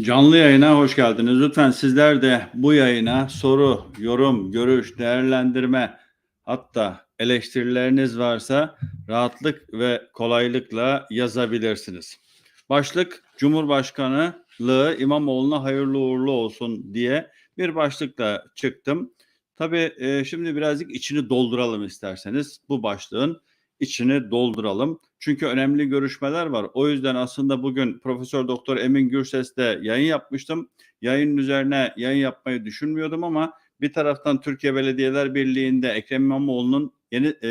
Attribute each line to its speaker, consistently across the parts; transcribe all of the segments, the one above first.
Speaker 1: Canlı yayına hoş geldiniz. Lütfen sizler de bu yayına soru, yorum, görüş, değerlendirme hatta eleştirileriniz varsa rahatlık ve kolaylıkla yazabilirsiniz. Başlık Cumhurbaşkanlığı İmamoğlu'na hayırlı uğurlu olsun diye bir başlıkla çıktım. Tabii e, şimdi birazcık içini dolduralım isterseniz bu başlığın içini dolduralım. Çünkü önemli görüşmeler var. O yüzden aslında bugün Profesör Doktor Emin Gürses'te yayın yapmıştım. Yayının üzerine yayın yapmayı düşünmüyordum ama bir taraftan Türkiye Belediyeler Birliği'nde Ekrem İmamoğlu'nun yeni e,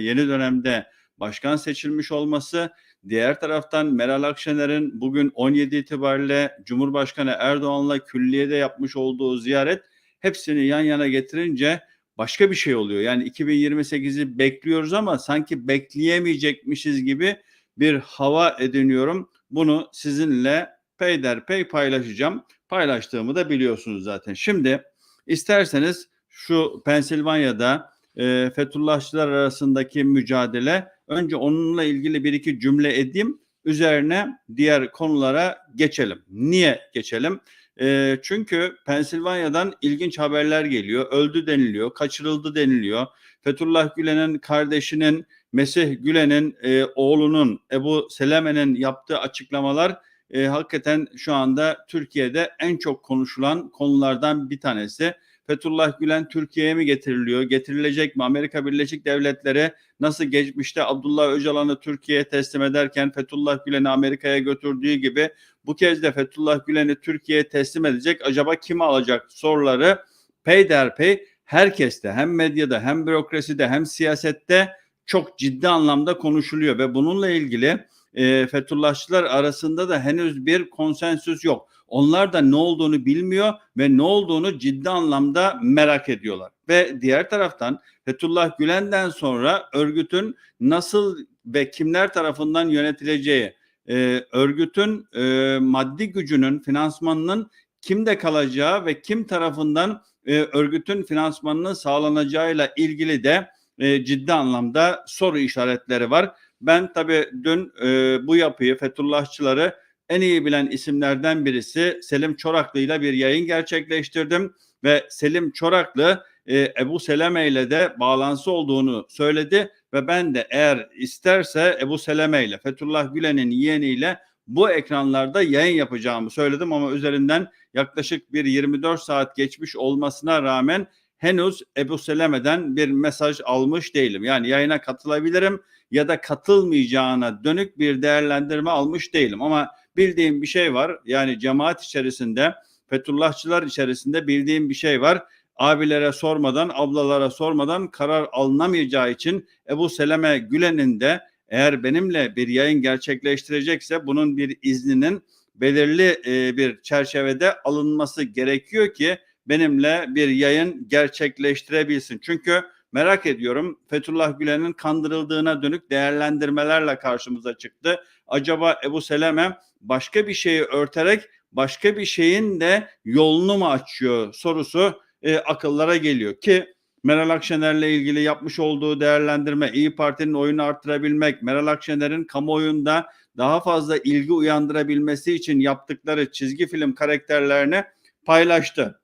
Speaker 1: yeni dönemde başkan seçilmiş olması, diğer taraftan Meral Akşener'in bugün 17 itibariyle Cumhurbaşkanı Erdoğan'la külliyede yapmış olduğu ziyaret hepsini yan yana getirince başka bir şey oluyor. Yani 2028'i bekliyoruz ama sanki bekleyemeyecekmişiz gibi bir hava ediniyorum. Bunu sizinle peyderpey paylaşacağım. Paylaştığımı da biliyorsunuz zaten. Şimdi isterseniz şu Pensilvanya'da e, Fethullahçılar arasındaki mücadele önce onunla ilgili bir iki cümle edeyim. Üzerine diğer konulara geçelim. Niye geçelim? E, çünkü Pensilvanya'dan ilginç haberler geliyor. Öldü deniliyor, kaçırıldı deniliyor. Fethullah Gülen'in kardeşinin Mesih Gülen'in e, oğlunun Ebu Seleme'nin yaptığı açıklamalar e, hakikaten şu anda Türkiye'de en çok konuşulan konulardan bir tanesi. Fethullah Gülen Türkiye'ye mi getiriliyor? Getirilecek mi? Amerika Birleşik Devletleri nasıl geçmişte Abdullah Öcalan'ı Türkiye'ye teslim ederken Fethullah Gülen'i Amerika'ya götürdüğü gibi bu kez de Fethullah Gülen'i Türkiye'ye teslim edecek. Acaba kim alacak soruları peyderpey herkeste hem medyada hem bürokraside hem siyasette çok ciddi anlamda konuşuluyor ve bununla ilgili e, Fethullahçılar arasında da henüz bir konsensüs yok. Onlar da ne olduğunu bilmiyor ve ne olduğunu ciddi anlamda merak ediyorlar. Ve diğer taraftan Fethullah Gülen'den sonra örgütün nasıl ve kimler tarafından yönetileceği, e, örgütün e, maddi gücünün, finansmanının kimde kalacağı ve kim tarafından e, örgütün finansmanının sağlanacağıyla ilgili de e, ciddi anlamda soru işaretleri var. Ben tabii dün e, bu yapıyı Fethullahçıları en iyi bilen isimlerden birisi Selim Çoraklı ile bir yayın gerçekleştirdim ve Selim Çoraklı e, Ebu Seleme ile de bağlantısı olduğunu söyledi ve ben de eğer isterse Ebu Seleme ile Fethullah Gülen'in yeğeniyle bu ekranlarda yayın yapacağımı söyledim ama üzerinden yaklaşık bir 24 saat geçmiş olmasına rağmen henüz Ebu Seleme'den bir mesaj almış değilim. Yani yayına katılabilirim ya da katılmayacağına dönük bir değerlendirme almış değilim ama bildiğim bir şey var. Yani cemaat içerisinde Fethullahçılar içerisinde bildiğim bir şey var. Abilere sormadan, ablalara sormadan karar alınamayacağı için Ebu Seleme Gülen'in de eğer benimle bir yayın gerçekleştirecekse bunun bir izninin belirli e, bir çerçevede alınması gerekiyor ki benimle bir yayın gerçekleştirebilsin. Çünkü merak ediyorum Fethullah Gülen'in kandırıldığına dönük değerlendirmelerle karşımıza çıktı. Acaba Ebu Seleme başka bir şeyi örterek başka bir şeyin de yolunu mu açıyor sorusu e, akıllara geliyor ki Meral Akşener'le ilgili yapmış olduğu değerlendirme İyi Parti'nin oyunu arttırabilmek, Meral Akşener'in kamuoyunda daha fazla ilgi uyandırabilmesi için yaptıkları çizgi film karakterlerini paylaştı.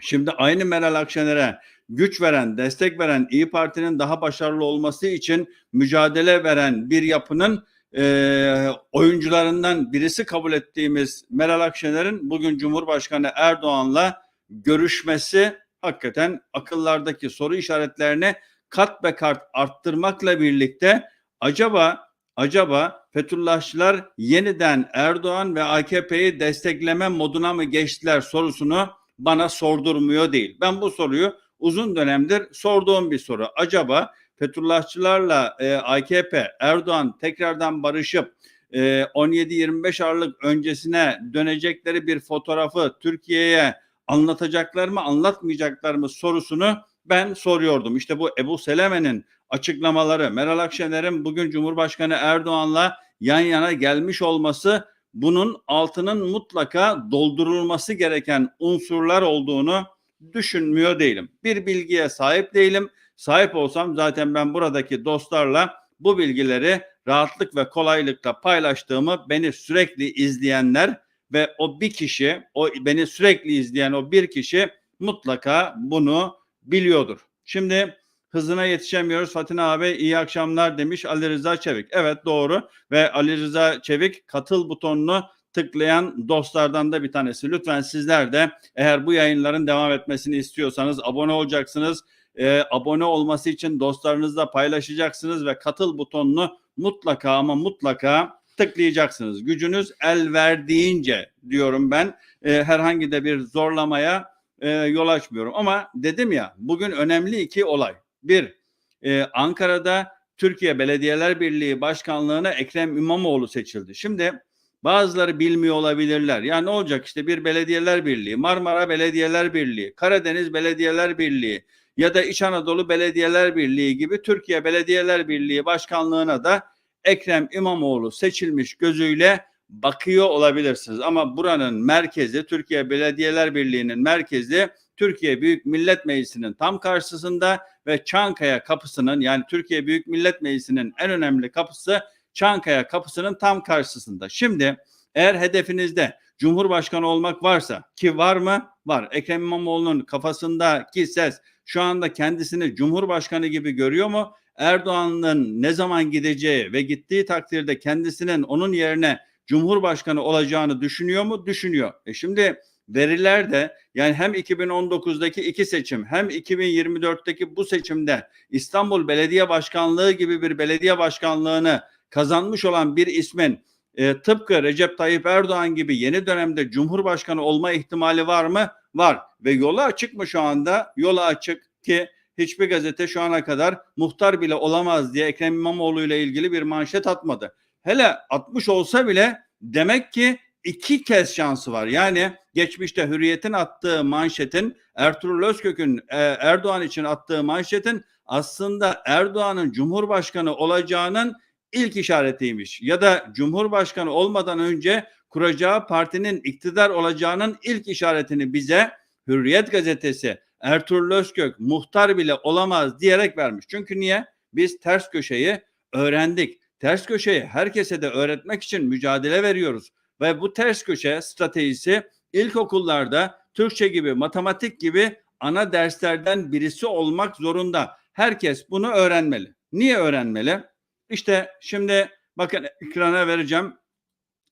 Speaker 1: Şimdi aynı Meral Akşener'e güç veren, destek veren İyi Parti'nin daha başarılı olması için mücadele veren bir yapının e, oyuncularından birisi kabul ettiğimiz Meral Akşener'in bugün Cumhurbaşkanı Erdoğan'la görüşmesi hakikaten akıllardaki soru işaretlerini kat be kat arttırmakla birlikte acaba acaba Fethullahçılar yeniden Erdoğan ve AKP'yi destekleme moduna mı geçtiler sorusunu bana sordurmuyor değil. Ben bu soruyu uzun dönemdir sorduğum bir soru. Acaba Fethullahçılarla e, AKP, Erdoğan tekrardan barışıp e, 17-25 Aralık öncesine dönecekleri bir fotoğrafı Türkiye'ye anlatacaklar mı, anlatmayacaklar mı sorusunu ben soruyordum. İşte bu Ebu Seleme'nin açıklamaları, Meral Akşener'in bugün Cumhurbaşkanı Erdoğan'la yan yana gelmiş olması bunun altının mutlaka doldurulması gereken unsurlar olduğunu düşünmüyor değilim. Bir bilgiye sahip değilim. Sahip olsam zaten ben buradaki dostlarla bu bilgileri rahatlık ve kolaylıkla paylaştığımı beni sürekli izleyenler ve o bir kişi, o beni sürekli izleyen o bir kişi mutlaka bunu biliyordur. Şimdi hızına yetişemiyoruz. Fatih abi iyi akşamlar demiş Ali Rıza Çevik. Evet doğru ve Ali Rıza Çevik katıl butonunu tıklayan dostlardan da bir tanesi. Lütfen sizler de eğer bu yayınların devam etmesini istiyorsanız abone olacaksınız. Ee, abone olması için dostlarınızla paylaşacaksınız ve katıl butonunu mutlaka ama mutlaka tıklayacaksınız. Gücünüz el verdiğince diyorum ben e, herhangi de bir zorlamaya e, yol açmıyorum. Ama dedim ya bugün önemli iki olay. Bir, e, Ankara'da Türkiye Belediyeler Birliği Başkanlığı'na Ekrem İmamoğlu seçildi. Şimdi bazıları bilmiyor olabilirler. Ya ne olacak işte bir Belediyeler Birliği, Marmara Belediyeler Birliği, Karadeniz Belediyeler Birliği ya da İç Anadolu Belediyeler Birliği gibi Türkiye Belediyeler Birliği Başkanlığı'na da Ekrem İmamoğlu seçilmiş gözüyle bakıyor olabilirsiniz. Ama buranın merkezi Türkiye Belediyeler Birliği'nin merkezi Türkiye Büyük Millet Meclisi'nin tam karşısında ve Çankaya kapısının yani Türkiye Büyük Millet Meclisi'nin en önemli kapısı Çankaya kapısının tam karşısında. Şimdi eğer hedefinizde Cumhurbaşkanı olmak varsa ki var mı? Var. Ekrem İmamoğlu'nun kafasındaki ses şu anda kendisini Cumhurbaşkanı gibi görüyor mu? Erdoğan'ın ne zaman gideceği ve gittiği takdirde kendisinin onun yerine Cumhurbaşkanı olacağını düşünüyor mu? Düşünüyor. E şimdi veriler de yani hem 2019'daki iki seçim hem 2024'teki bu seçimde İstanbul Belediye Başkanlığı gibi bir belediye başkanlığını kazanmış olan bir ismin e, tıpkı Recep Tayyip Erdoğan gibi yeni dönemde Cumhurbaşkanı olma ihtimali var mı? Var. Ve yolu açık mı şu anda? Yolu açık ki hiçbir gazete şu ana kadar muhtar bile olamaz diye Ekrem İmamoğlu ile ilgili bir manşet atmadı. Hele 60 olsa bile demek ki iki kez şansı var. Yani geçmişte Hürriyet'in attığı manşetin Ertuğrul Özkök'ün e, Erdoğan için attığı manşetin aslında Erdoğan'ın Cumhurbaşkanı olacağının ilk işaretiymiş. Ya da Cumhurbaşkanı olmadan önce kuracağı partinin iktidar olacağının ilk işaretini bize Hürriyet gazetesi Ertuğrul Özkök muhtar bile olamaz diyerek vermiş. Çünkü niye? Biz ters köşeyi öğrendik. Ters köşeyi herkese de öğretmek için mücadele veriyoruz. Ve bu ters köşe stratejisi ilkokullarda Türkçe gibi, matematik gibi ana derslerden birisi olmak zorunda. Herkes bunu öğrenmeli. Niye öğrenmeli? İşte şimdi bakın ekrana vereceğim.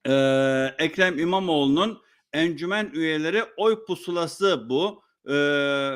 Speaker 1: Ee, Ekrem İmamoğlu'nun encümen üyeleri oy pusulası bu. Ee,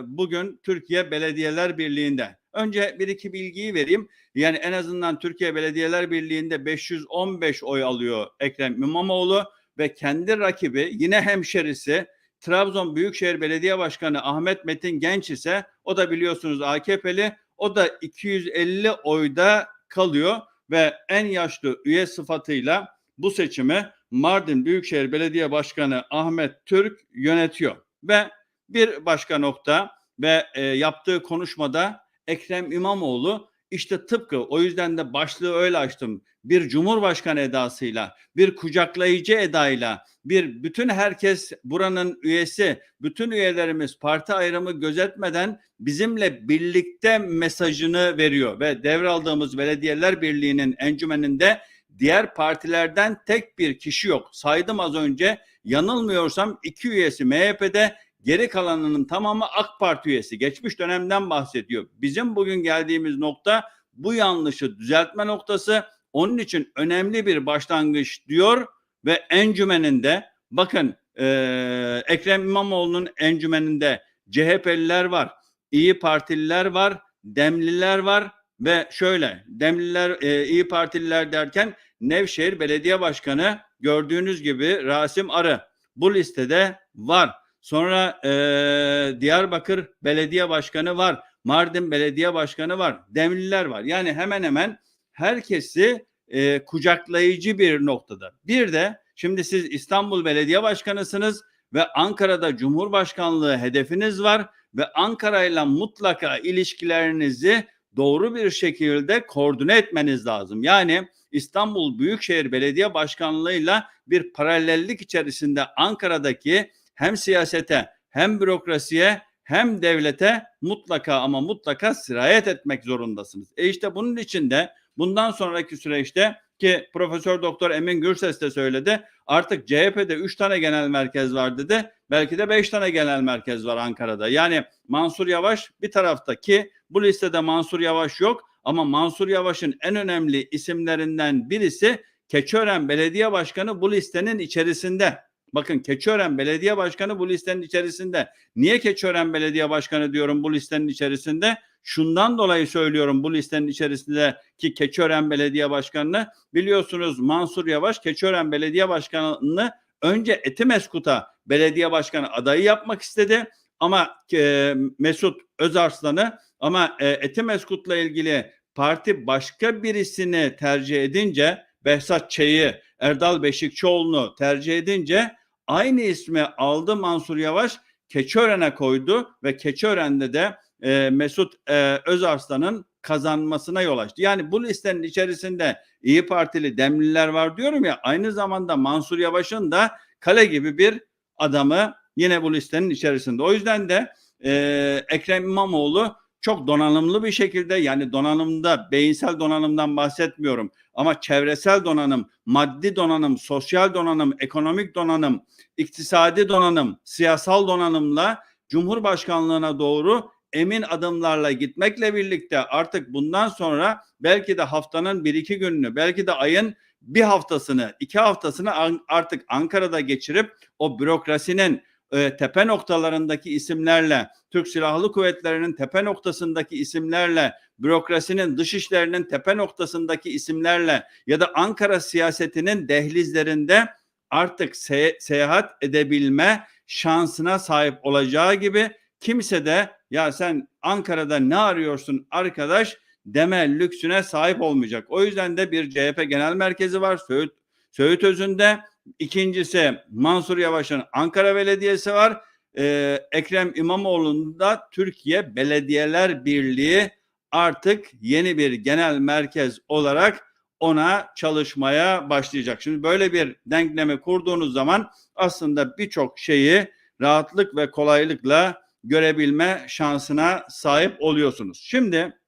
Speaker 1: bugün Türkiye Belediyeler Birliği'nde. Önce bir iki bilgiyi vereyim. Yani en azından Türkiye Belediyeler Birliği'nde 515 oy alıyor Ekrem İmamoğlu ve kendi rakibi yine hemşerisi Trabzon Büyükşehir Belediye Başkanı Ahmet Metin Genç ise o da biliyorsunuz AKP'li o da 250 oyda kalıyor ve en yaşlı üye sıfatıyla bu seçimi Mardin Büyükşehir Belediye Başkanı Ahmet Türk yönetiyor. Ve bir başka nokta ve e, yaptığı konuşmada Ekrem İmamoğlu işte tıpkı o yüzden de başlığı öyle açtım. Bir cumhurbaşkanı edasıyla, bir kucaklayıcı edayla, bir bütün herkes buranın üyesi, bütün üyelerimiz parti ayrımı gözetmeden bizimle birlikte mesajını veriyor ve devraldığımız Belediyeler Birliği'nin encümeninde diğer partilerden tek bir kişi yok. Saydım az önce yanılmıyorsam iki üyesi MHP'de Geri kalanının tamamı AK Parti üyesi. Geçmiş dönemden bahsediyor. Bizim bugün geldiğimiz nokta bu yanlışı düzeltme noktası. Onun için önemli bir başlangıç diyor ve encümeninde bakın e, Ekrem İmamoğlu'nun encümeninde CHP'liler var, İyi Partililer var, Demliler var ve şöyle Demliler, e, İyi Partililer derken Nevşehir Belediye Başkanı gördüğünüz gibi Rasim Arı bu listede var. Sonra e, Diyarbakır Belediye Başkanı var. Mardin Belediye Başkanı var. Demliler var. Yani hemen hemen herkesi e, kucaklayıcı bir noktada. Bir de şimdi siz İstanbul Belediye Başkanısınız ve Ankara'da Cumhurbaşkanlığı hedefiniz var ve Ankara ile mutlaka ilişkilerinizi doğru bir şekilde koordine etmeniz lazım. Yani İstanbul Büyükşehir Belediye Başkanlığı'yla bir paralellik içerisinde Ankara'daki hem siyasete hem bürokrasiye hem devlete mutlaka ama mutlaka sirayet etmek zorundasınız. E işte bunun için de bundan sonraki süreçte ki Profesör Doktor Emin Gürses de söyledi. Artık CHP'de 3 tane genel merkez var dedi. Belki de 5 tane genel merkez var Ankara'da. Yani Mansur Yavaş bir tarafta ki bu listede Mansur Yavaş yok ama Mansur Yavaş'ın en önemli isimlerinden birisi Keçiören Belediye Başkanı bu listenin içerisinde. Bakın Keçiören Belediye Başkanı bu listenin içerisinde. Niye Keçiören Belediye Başkanı diyorum bu listenin içerisinde? Şundan dolayı söylüyorum bu listenin içerisinde ki Keçiören Belediye Başkanı'nı biliyorsunuz Mansur Yavaş Keçiören Belediye Başkanı'nı önce Etimeskut'a belediye başkanı adayı yapmak istedi ama e, Mesut Özarslan'ı ama e, Etimeskut'la ilgili parti başka birisini tercih edince Behzat Ç'yi Erdal Beşikçioğlu'nu tercih edince aynı ismi aldı Mansur Yavaş Keçiören'e koydu ve Keçiören'de de e, Mesut e, Özarslan'ın kazanmasına yol açtı. Yani bu listenin içerisinde İyi Partili Demliler var diyorum ya aynı zamanda Mansur Yavaş'ın da kale gibi bir adamı yine bu listenin içerisinde. O yüzden de e, Ekrem İmamoğlu çok donanımlı bir şekilde yani donanımda beyinsel donanımdan bahsetmiyorum ama çevresel donanım, maddi donanım, sosyal donanım, ekonomik donanım, iktisadi donanım, siyasal donanımla Cumhurbaşkanlığına doğru emin adımlarla gitmekle birlikte artık bundan sonra belki de haftanın bir iki gününü belki de ayın bir haftasını iki haftasını artık Ankara'da geçirip o bürokrasinin e, tepe noktalarındaki isimlerle Türk Silahlı Kuvvetleri'nin tepe noktasındaki isimlerle bürokrasinin dışişlerinin tepe noktasındaki isimlerle ya da Ankara siyasetinin dehlizlerinde artık se- seyahat edebilme şansına sahip olacağı gibi kimse de ya sen Ankara'da ne arıyorsun arkadaş deme lüksüne sahip olmayacak. O yüzden de bir CHP genel merkezi var Söğüt, Söğüt Özü'nde. İkincisi Mansur Yavaş'ın Ankara Belediyesi var. Ee, Ekrem İmamoğlu'nda Türkiye Belediyeler Birliği artık yeni bir genel merkez olarak ona çalışmaya başlayacak. Şimdi böyle bir denklemi kurduğunuz zaman aslında birçok şeyi rahatlık ve kolaylıkla görebilme şansına sahip oluyorsunuz. Şimdi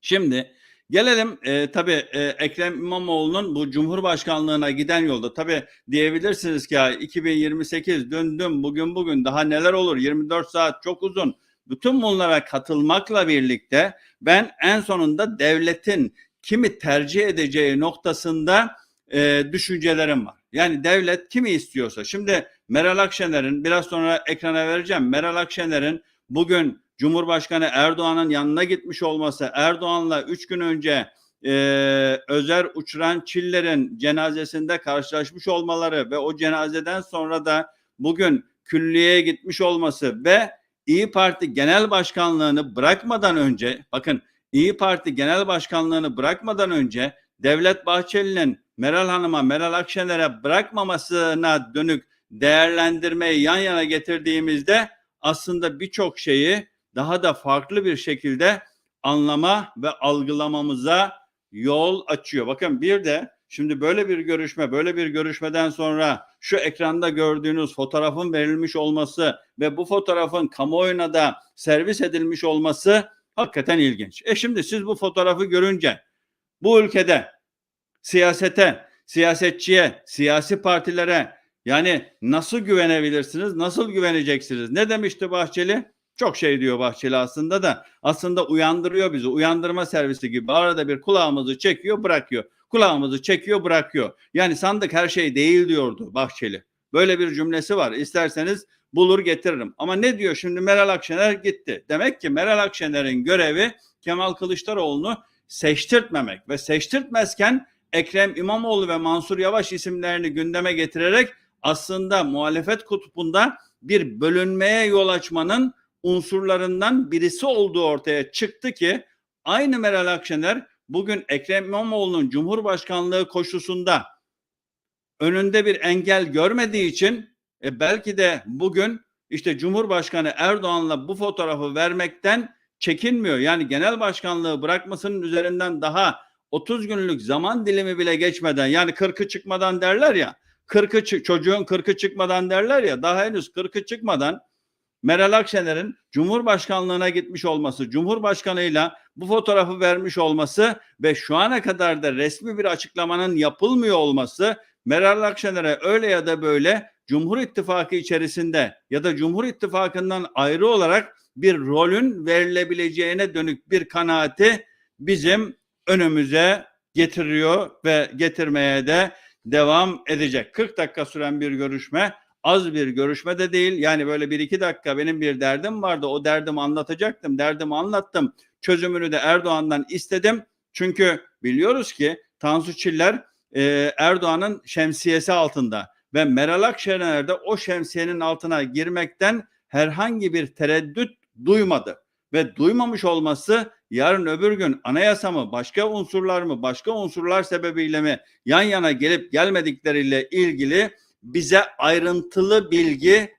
Speaker 1: şimdi gelelim e, tabii e, Ekrem İmamoğlu'nun bu Cumhurbaşkanlığına giden yolda tabii diyebilirsiniz ki ya 2028 döndüm bugün bugün daha neler olur 24 saat çok uzun. Bütün bunlara katılmakla birlikte ben en sonunda devletin kimi tercih edeceği noktasında e, düşüncelerim var. Yani devlet kimi istiyorsa. Şimdi Meral Akşener'in biraz sonra ekrana vereceğim. Meral Akşener'in bugün Cumhurbaşkanı Erdoğan'ın yanına gitmiş olması, Erdoğan'la üç gün önce e, Özer Uçuran Çiller'in cenazesinde karşılaşmış olmaları ve o cenazeden sonra da bugün külliyeye gitmiş olması ve İyi Parti Genel Başkanlığını bırakmadan önce bakın İyi Parti Genel Başkanlığını bırakmadan önce Devlet Bahçeli'nin Meral Hanım'a, Meral Akşener'e bırakmamasına dönük değerlendirmeyi yan yana getirdiğimizde aslında birçok şeyi daha da farklı bir şekilde anlama ve algılamamıza yol açıyor. Bakın bir de şimdi böyle bir görüşme, böyle bir görüşmeden sonra şu ekranda gördüğünüz fotoğrafın verilmiş olması ve bu fotoğrafın kamuoyuna da servis edilmiş olması hakikaten ilginç. E şimdi siz bu fotoğrafı görünce bu ülkede siyasete, siyasetçiye, siyasi partilere yani nasıl güvenebilirsiniz? Nasıl güveneceksiniz? Ne demişti Bahçeli? Çok şey diyor Bahçeli aslında da aslında uyandırıyor bizi. Uyandırma servisi gibi arada bir kulağımızı çekiyor bırakıyor. Kulağımızı çekiyor bırakıyor. Yani sandık her şey değil diyordu Bahçeli. Böyle bir cümlesi var. İsterseniz bulur getiririm. Ama ne diyor şimdi Meral Akşener gitti. Demek ki Meral Akşener'in görevi Kemal Kılıçdaroğlu'nu seçtirtmemek ve seçtirtmezken Ekrem İmamoğlu ve Mansur Yavaş isimlerini gündeme getirerek aslında muhalefet kutbunda bir bölünmeye yol açmanın unsurlarından birisi olduğu ortaya çıktı ki aynı Meral Akşener bugün Ekrem İmamoğlu'nun Cumhurbaşkanlığı koşusunda önünde bir engel görmediği için e belki de bugün işte Cumhurbaşkanı Erdoğan'la bu fotoğrafı vermekten çekinmiyor. Yani genel başkanlığı bırakmasının üzerinden daha 30 günlük zaman dilimi bile geçmeden yani 40'ı çıkmadan derler ya 40'ı çocuğun 40'ı çıkmadan derler ya daha henüz 40'ı çıkmadan Meral Akşener'in Cumhurbaşkanlığına gitmiş olması, Cumhurbaşkanıyla bu fotoğrafı vermiş olması ve şu ana kadar da resmi bir açıklamanın yapılmıyor olması Meral Akşener'e öyle ya da böyle Cumhur İttifakı içerisinde ya da Cumhur İttifakı'ndan ayrı olarak bir rolün verilebileceğine dönük bir kanaati bizim önümüze getiriyor ve getirmeye de devam edecek. 40 dakika süren bir görüşme az bir görüşme de değil. Yani böyle bir iki dakika benim bir derdim vardı. O derdimi anlatacaktım. Derdimi anlattım. Çözümünü de Erdoğan'dan istedim. Çünkü biliyoruz ki Tansu Çiller e, Erdoğan'ın şemsiyesi altında ve Meral Akşener de o şemsiyenin altına girmekten herhangi bir tereddüt duymadı ve duymamış olması yarın öbür gün anayasa mı başka unsurlar mı başka unsurlar sebebiyle mi yan yana gelip gelmedikleriyle ilgili bize ayrıntılı bilgi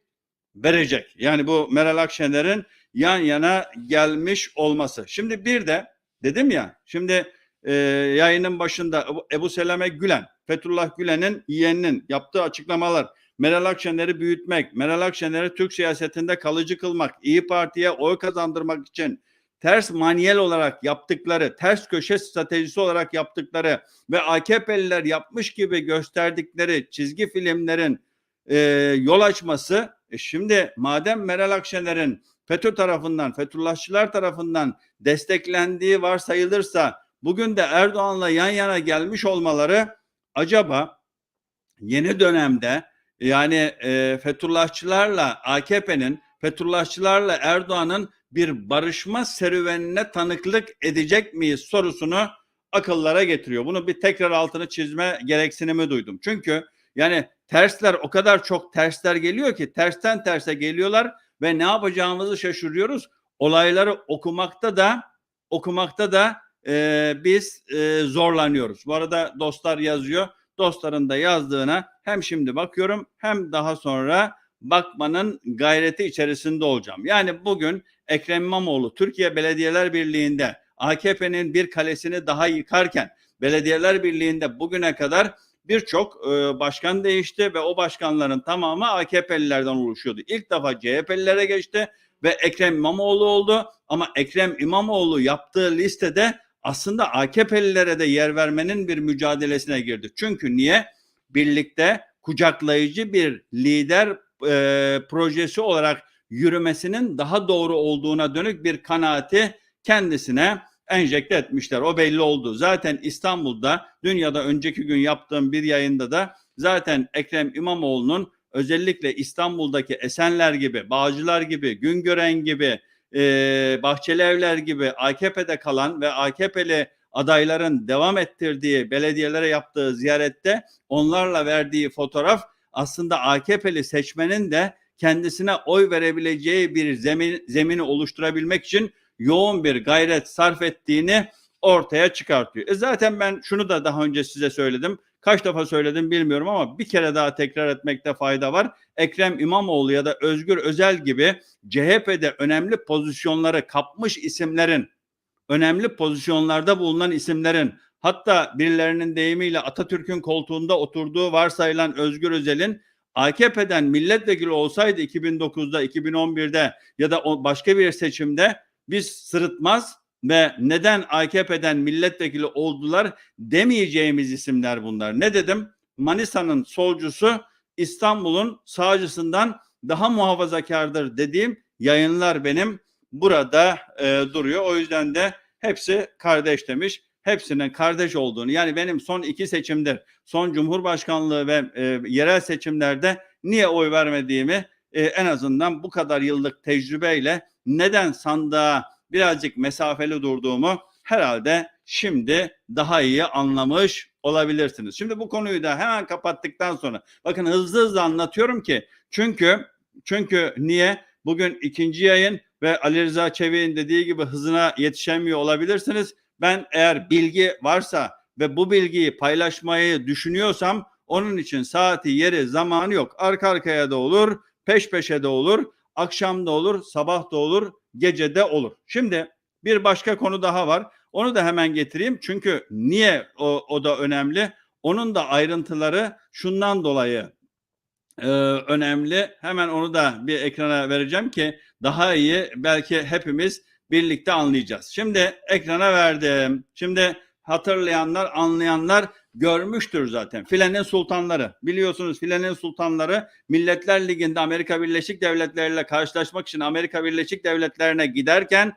Speaker 1: verecek. Yani bu Meral Akşener'in yan yana gelmiş olması. Şimdi bir de dedim ya şimdi e, yayının başında Ebu Seleme Gülen, Fethullah Gülen'in yeğeninin yaptığı açıklamalar Meral Akşener'i büyütmek, Meral Akşener'i Türk siyasetinde kalıcı kılmak, İyi Parti'ye oy kazandırmak için ters manyel olarak yaptıkları, ters köşe stratejisi olarak yaptıkları ve AKP'liler yapmış gibi gösterdikleri çizgi filmlerin e, yol açması, e şimdi madem Meral Akşener'in FETÖ tarafından, Fethullahçılar tarafından desteklendiği varsayılırsa bugün de Erdoğan'la yan yana gelmiş olmaları acaba yeni dönemde yani e, Fethullahçılarla AKP'nin, Fethullahçılarla Erdoğan'ın bir barışma serüvenine tanıklık edecek miyiz sorusunu akıllara getiriyor. Bunu bir tekrar altını çizme gereksinimi duydum. Çünkü yani tersler o kadar çok tersler geliyor ki tersten terse geliyorlar ve ne yapacağımızı şaşırıyoruz. Olayları okumakta da okumakta da e, biz e, zorlanıyoruz. Bu arada dostlar yazıyor. Dostların da yazdığına hem şimdi bakıyorum hem daha sonra bakmanın gayreti içerisinde olacağım. Yani bugün Ekrem İmamoğlu Türkiye Belediyeler Birliği'nde AKP'nin bir kalesini daha yıkarken Belediyeler Birliği'nde bugüne kadar birçok e, başkan değişti ve o başkanların tamamı AKP'lilerden oluşuyordu. İlk defa CHP'lilere geçti ve Ekrem İmamoğlu oldu ama Ekrem İmamoğlu yaptığı listede aslında AKP'lilere de yer vermenin bir mücadelesine girdi. Çünkü niye? Birlikte kucaklayıcı bir lider e, projesi olarak yürümesinin daha doğru olduğuna dönük bir kanaati kendisine enjekte etmişler. O belli oldu. Zaten İstanbul'da dünyada önceki gün yaptığım bir yayında da zaten Ekrem İmamoğlu'nun özellikle İstanbul'daki Esenler gibi, Bağcılar gibi, Güngören gibi, e, Bahçeli Evler gibi AKP'de kalan ve AKP'li adayların devam ettirdiği belediyelere yaptığı ziyarette onlarla verdiği fotoğraf aslında AKP'li seçmenin de kendisine oy verebileceği bir zemin, zemini oluşturabilmek için yoğun bir gayret sarf ettiğini ortaya çıkartıyor. E zaten ben şunu da daha önce size söyledim. Kaç defa söyledim bilmiyorum ama bir kere daha tekrar etmekte fayda var. Ekrem İmamoğlu ya da Özgür Özel gibi CHP'de önemli pozisyonları kapmış isimlerin, önemli pozisyonlarda bulunan isimlerin hatta birilerinin deyimiyle Atatürk'ün koltuğunda oturduğu varsayılan Özgür Özel'in AKP'den milletvekili olsaydı 2009'da, 2011'de ya da başka bir seçimde biz sırıtmaz ve neden AKP'den milletvekili oldular demeyeceğimiz isimler bunlar. Ne dedim? Manisa'nın solcusu İstanbul'un sağcısından daha muhafazakardır dediğim yayınlar benim burada e, duruyor. O yüzden de hepsi kardeş demiş. Hepsinin kardeş olduğunu yani benim son iki seçimdir, son cumhurbaşkanlığı ve e, yerel seçimlerde niye oy vermediğimi e, en azından bu kadar yıllık tecrübeyle neden sandığa birazcık mesafeli durduğumu herhalde şimdi daha iyi anlamış olabilirsiniz. Şimdi bu konuyu da hemen kapattıktan sonra bakın hızlı hızlı anlatıyorum ki çünkü çünkü niye bugün ikinci yayın ve Ali Rıza Çevik'in dediği gibi hızına yetişemiyor olabilirsiniz. Ben eğer bilgi varsa ve bu bilgiyi paylaşmayı düşünüyorsam onun için saati, yeri, zamanı yok. Arka arkaya da olur, peş peşe de olur, akşam da olur, sabah da olur, gece de olur. Şimdi bir başka konu daha var. Onu da hemen getireyim. Çünkü niye o, o da önemli? Onun da ayrıntıları şundan dolayı e, önemli. Hemen onu da bir ekrana vereceğim ki daha iyi belki hepimiz birlikte anlayacağız. Şimdi ekrana verdim. Şimdi hatırlayanlar, anlayanlar görmüştür zaten. Filenin sultanları. Biliyorsunuz filenin sultanları Milletler Ligi'nde Amerika Birleşik Devletleri ile karşılaşmak için Amerika Birleşik Devletleri'ne giderken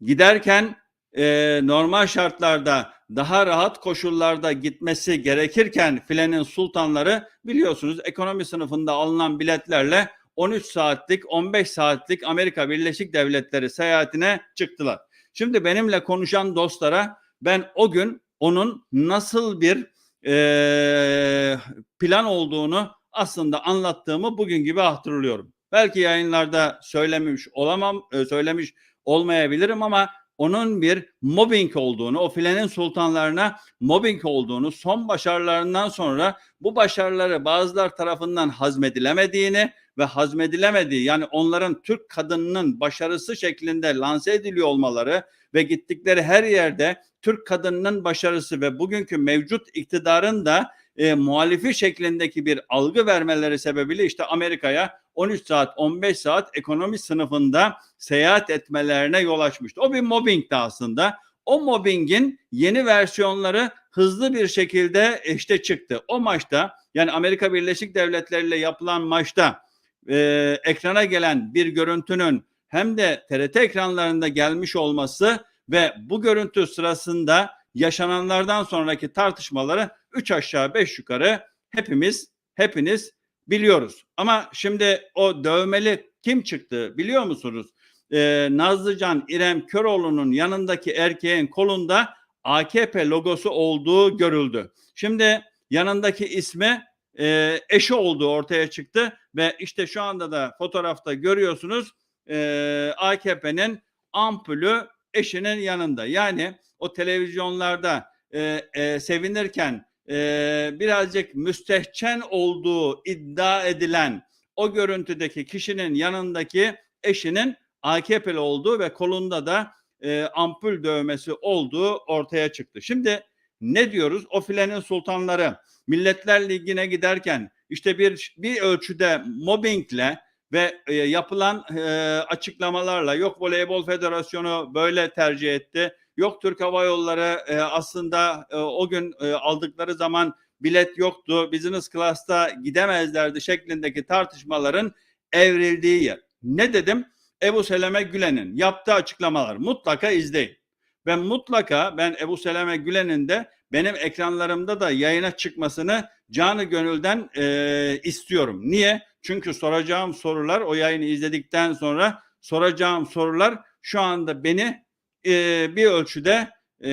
Speaker 1: giderken e, normal şartlarda daha rahat koşullarda gitmesi gerekirken filenin sultanları biliyorsunuz ekonomi sınıfında alınan biletlerle 13 saatlik 15 saatlik Amerika Birleşik Devletleri seyahatine çıktılar. Şimdi benimle konuşan dostlara ben o gün onun nasıl bir e, plan olduğunu aslında anlattığımı bugün gibi hatırlıyorum. Belki yayınlarda söylemiş olamam, e, söylemiş olmayabilirim ama onun bir mobbing olduğunu, o filenin sultanlarına mobbing olduğunu, son başarılarından sonra bu başarıları bazılar tarafından hazmedilemediğini ve hazmedilemediği yani onların Türk kadınının başarısı şeklinde lanse ediliyor olmaları ve gittikleri her yerde Türk kadınının başarısı ve bugünkü mevcut iktidarın da e, muhalifi şeklindeki bir algı vermeleri sebebiyle işte Amerika'ya 13 saat 15 saat ekonomi sınıfında seyahat etmelerine yol açmıştı. O bir mobbingdi aslında. O mobbingin yeni versiyonları hızlı bir şekilde işte çıktı. O maçta yani Amerika Birleşik Devletleri ile yapılan maçta e, ekrana gelen bir görüntünün hem de TRT ekranlarında gelmiş olması ve bu görüntü sırasında yaşananlardan sonraki tartışmaları 3 aşağı 5 yukarı hepimiz hepiniz biliyoruz. Ama şimdi o dövmeli kim çıktı biliyor musunuz? Ee, Nazlıcan İrem Köroğlu'nun yanındaki erkeğin kolunda AKP logosu olduğu görüldü. Şimdi yanındaki ismi e, eşi olduğu ortaya çıktı ve işte şu anda da fotoğrafta görüyorsunuz e, AKP'nin ampulü eşinin yanında. Yani o televizyonlarda e, e, sevinirken e, birazcık müstehcen olduğu iddia edilen o görüntüdeki kişinin yanındaki eşinin AKP'li olduğu ve kolunda da e, ampul dövmesi olduğu ortaya çıktı. Şimdi ne diyoruz? O filenin sultanları Milletler Ligi'ne giderken işte bir bir ölçüde mobbingle ve e, yapılan e, açıklamalarla yok voleybol federasyonu böyle tercih etti. Yok Türk Hava Yolları e, aslında e, o gün e, aldıkları zaman bilet yoktu. Business class'ta gidemezlerdi şeklindeki tartışmaların evrildiği yer. Ne dedim? Ebu Seleme Gülen'in yaptığı açıklamalar mutlaka izleyin. Ben mutlaka ben Ebu Seleme Gülen'in de benim ekranlarımda da yayına çıkmasını canı gönülden e, istiyorum. Niye? Çünkü soracağım sorular o yayını izledikten sonra soracağım sorular şu anda beni e, bir ölçüde e,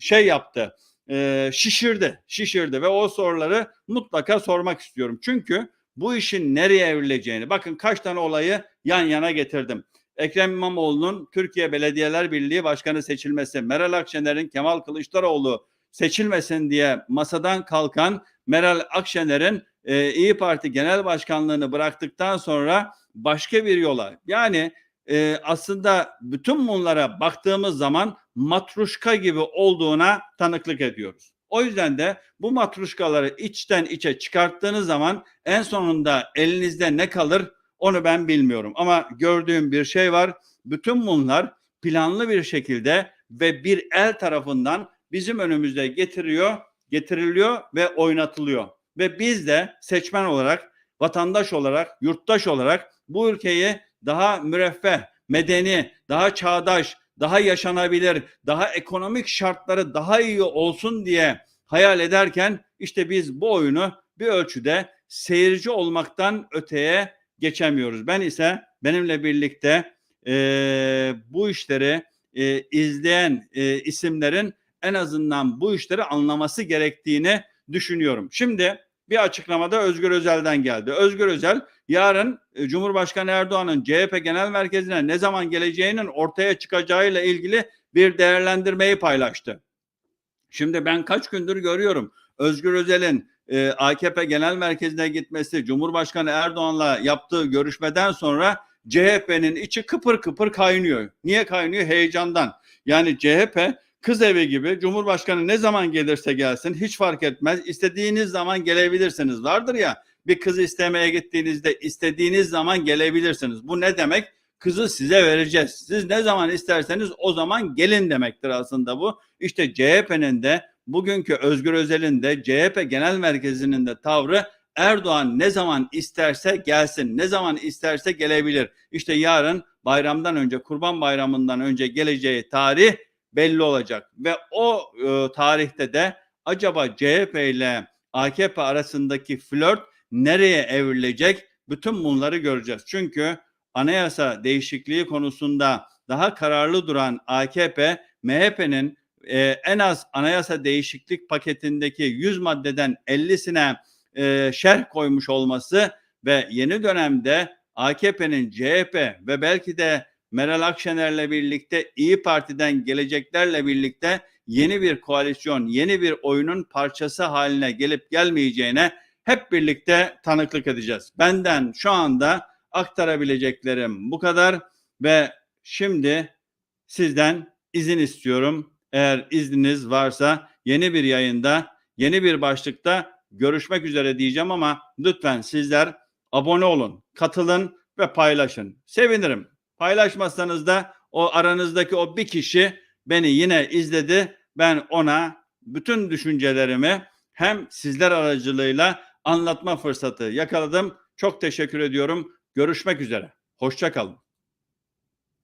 Speaker 1: şey yaptı. E, şişirdi, şişirdi ve o soruları mutlaka sormak istiyorum. Çünkü bu işin nereye evrileceğini bakın kaç tane olayı yan yana getirdim. Ekrem İmamoğlu'nun Türkiye Belediyeler Birliği Başkanı seçilmesi, Meral Akşener'in Kemal Kılıçdaroğlu seçilmesin diye masadan kalkan Meral Akşener'in e, İyi Parti Genel Başkanlığını bıraktıktan sonra başka bir yola yani e, aslında bütün bunlara baktığımız zaman matruşka gibi olduğuna tanıklık ediyoruz. O yüzden de bu matruşkaları içten içe çıkarttığınız zaman en sonunda elinizde ne kalır onu ben bilmiyorum. Ama gördüğüm bir şey var. Bütün bunlar planlı bir şekilde ve bir el tarafından bizim önümüzde getiriyor, getiriliyor ve oynatılıyor. Ve biz de seçmen olarak, vatandaş olarak, yurttaş olarak bu ülkeyi daha müreffeh, medeni, daha çağdaş, daha yaşanabilir, daha ekonomik şartları daha iyi olsun diye hayal ederken işte biz bu oyunu bir ölçüde seyirci olmaktan öteye geçemiyoruz. Ben ise benimle birlikte e, bu işleri e, izleyen e, isimlerin en azından bu işleri anlaması gerektiğini düşünüyorum. Şimdi bir açıklamada Özgür Özel'den geldi. Özgür Özel yarın e, Cumhurbaşkanı Erdoğan'ın CHP Genel Merkezi'ne ne zaman geleceğinin ortaya çıkacağıyla ilgili bir değerlendirmeyi paylaştı. Şimdi ben kaç gündür görüyorum Özgür Özel'in e, AKP Genel Merkezi'ne gitmesi, Cumhurbaşkanı Erdoğan'la yaptığı görüşmeden sonra CHP'nin içi kıpır kıpır kaynıyor. Niye kaynıyor? Heyecandan. Yani CHP kız evi gibi Cumhurbaşkanı ne zaman gelirse gelsin hiç fark etmez. İstediğiniz zaman gelebilirsiniz. Vardır ya bir kız istemeye gittiğinizde istediğiniz zaman gelebilirsiniz. Bu ne demek? Kızı size vereceğiz. Siz ne zaman isterseniz o zaman gelin demektir aslında bu. İşte CHP'nin de bugünkü Özgür Özel'in de CHP Genel Merkezi'nin de tavrı Erdoğan ne zaman isterse gelsin, ne zaman isterse gelebilir. İşte yarın bayramdan önce, Kurban Bayramı'ndan önce geleceği tarih belli olacak. Ve o e, tarihte de acaba CHP ile AKP arasındaki flört nereye evrilecek? Bütün bunları göreceğiz. Çünkü anayasa değişikliği konusunda daha kararlı duran AKP, MHP'nin e, en az anayasa değişiklik paketindeki 100 maddeden 50'sine e, şerh koymuş olması ve yeni dönemde AKP'nin CHP ve belki de Meral Akşener'le birlikte İyi Parti'den geleceklerle birlikte yeni bir koalisyon, yeni bir oyunun parçası haline gelip gelmeyeceğine hep birlikte tanıklık edeceğiz. Benden şu anda aktarabileceklerim bu kadar ve şimdi sizden izin istiyorum. Eğer izniniz varsa yeni bir yayında, yeni bir başlıkta görüşmek üzere diyeceğim ama lütfen sizler abone olun, katılın ve paylaşın. Sevinirim. Paylaşmazsanız da o aranızdaki o bir kişi beni yine izledi. Ben ona bütün düşüncelerimi hem sizler aracılığıyla anlatma fırsatı yakaladım. Çok teşekkür ediyorum. Görüşmek üzere. Hoşça kalın.